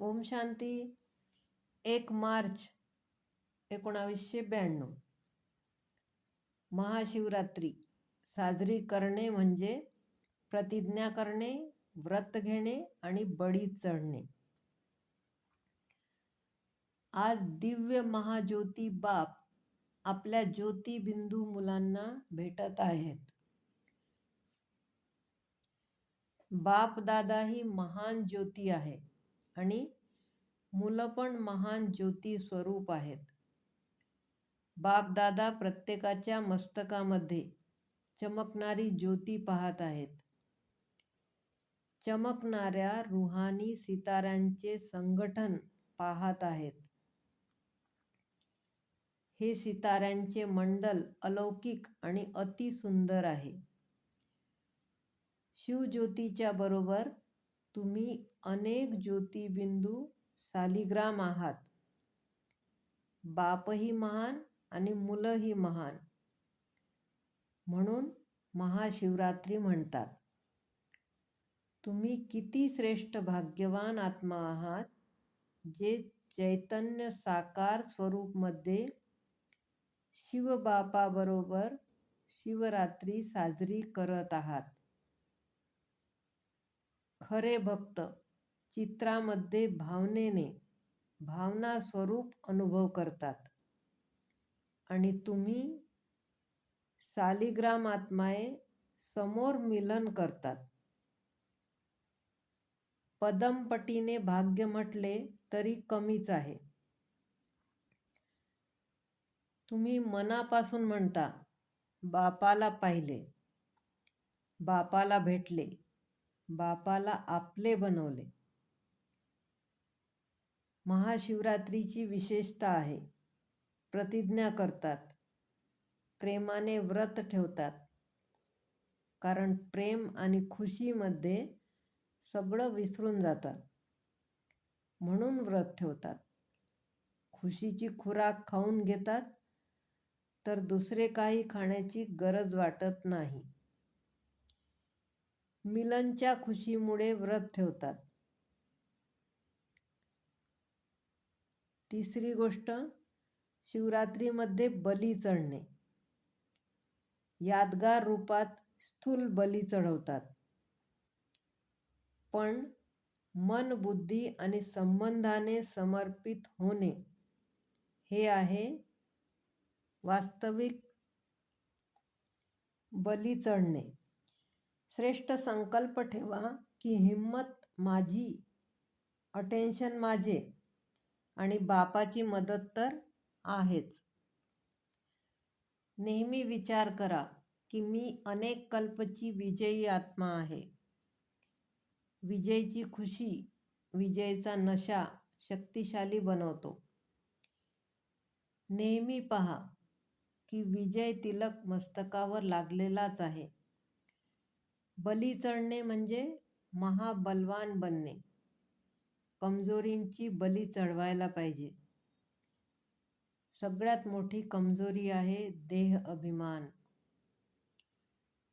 ओम शांती. एक मार्च एकोणावीसशे ब्याण्णव. महाशिवरात्री. साजरी करणे म्हणजे प्रतिज्ञा करणे व्रत घेणे आणि बळी चढणे. आज दिव्य महाज्योती बाप आपल्या ज्योतिबिंदू मुलांना भेटत आहेत. बाप दादा ही महान ज्योती आहे. आणि मुलं पण महान ज्योती स्वरूप आहेत. बापदादा प्रत्येकाच्या मस्तकामध्ये चमकणारी ज्योती पाहत आहेत. चमकणाऱ्या रुहानी सिताऱ्यांचे संघटन पाहत आहेत. हे सिताऱ्यांचे मंडल अलौकिक आणि अतिसुंदर आहे. शिवज्योतीच्या बरोबर तुम्ही अनेक ज्योतिबिंदू सालिग्राम आहात. बापही महान आणि मुलंही महान म्हणून महाशिवरात्री म्हणतात. तुम्ही किती श्रेष्ठ भाग्यवान आत्मा आहात जे चैतन्य साकार स्वरूपमध्ये शिवबापाबरोबर शिवरात्री साजरी करत आहात. खरे भक्त चित्रामध्ये भावनेने भावना स्वरूप अनुभव करतात. आणि तुम्ही सालिग्राम आत्माए समोर मिलन करतात. पदमपटीने भाग्य म्हटले तरी कमीच आहे. तुम्ही मनापासून म्हणता बापाला पाहिले बापाला भेटले. बापाला आपले बनवले. महाशिवरात्रीची विशेषता आहे. प्रतिज्ञा करतात. प्रेमाने व्रत ठेवतात. कारण प्रेम आणि खुशीमध्ये सगळं विसरून जातात. म्हणून व्रत ठेवतात. खुशीची खुराक खाऊन घेतात. तर दुसरे काही खाण्याची गरज वाटत नाही. मिलनच्या खुशीमुळे व्रत ठेवतात. तिसरी गोष्ट शिवरात्रीमध्ये बली चढणे. यादगार रूपात स्थूल बली चढवतात. पण मन बुद्धी आणि संबंधाने समर्पित होणे हे आहे वास्तविक बली चढणे. श्रेष्ठ संकल्प ठेवा की हिंमत माझी अटेन्शन माझे आणि बापाची मदत तर आहेच. नेहमी विचार करा की मी अनेक कल्पची विजयी आत्मा आहे. विजयची खुशी विजयचा नशा शक्तिशाली बनवतो. नेहमी पहा की विजय तिलक मस्तकावर लागलेलाच आहे. बली चढणे म्हणजे महाबलवान बनणे. कमजोरींची बली चढवायला पाहिजे. सगळ्यात मोठी कमजोरी आहे देह अभिमान.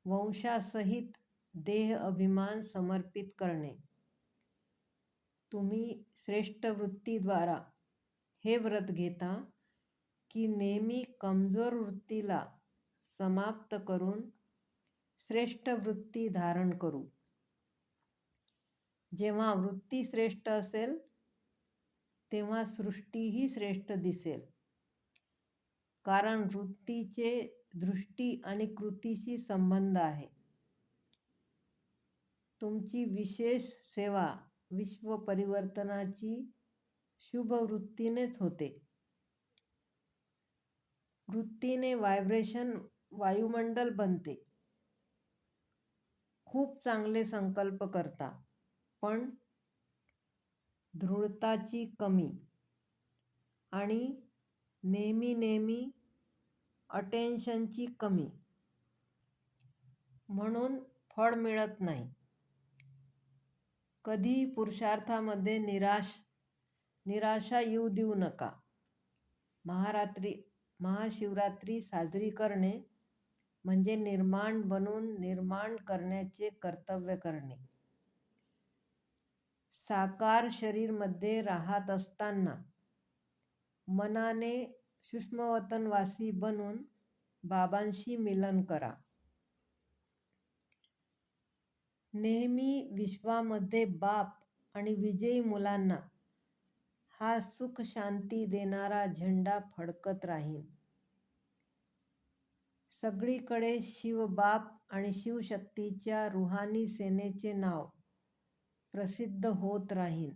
वंशासहित देह अभिमान समर्पित करणे. तुम्ही श्रेष्ठ वृत्तीद्वारा हे व्रत घेता की नेहमी कमजोर वृत्तीला समाप्त करून श्रेष्ठ वृत्ती धारण करू. जेव्हा वृत्ती श्रेष्ठ असेल तेव्हा सृष्टीही श्रेष्ठ दिसेल. कारण वृत्तीचे दृष्टी आणि कृतीशी संबंध आहे. तुमची विशेष सेवा विश्व परिवर्तनाची शुभ वृत्तीनेच होते. वृत्तीने व्हायब्रेशन वायुमंडल बनते. खूप चांगले संकल्प करता. पण दृढताची कमी आणि नेहमी नेहमी अटेन्शनची कमी म्हणून फळ मिळत नाही. कधी पुरुषार्थामध्ये निराश निराशा येऊ देऊ नका. महारात्री महाशिवरात्री साजरी करणे म्हणजे निर्माण बनून निर्माण करण्याचे कर्तव्य करणे. साकार शरीरमध्ये राहत असताना मनाने सूक्ष्मवतनवासी बनून बाबांशी मिलन करा. नेहमी विश्वामध्ये बाप आणि विजयी मुलांना हा सुख शांती देणारा झेंडा फडकत राहील सगळीकडे शिवबाप आणि शिवशक्तीच्या रुहानी सेनेचे नाव प्रसिद्ध होत राहील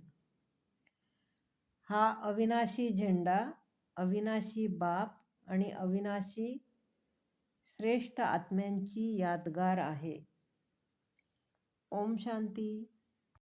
हा अविनाशी झेंडा अविनाशी बाप आणि अविनाशी श्रेष्ठ आत्म्यांची यादगार आहे. ओम शांती.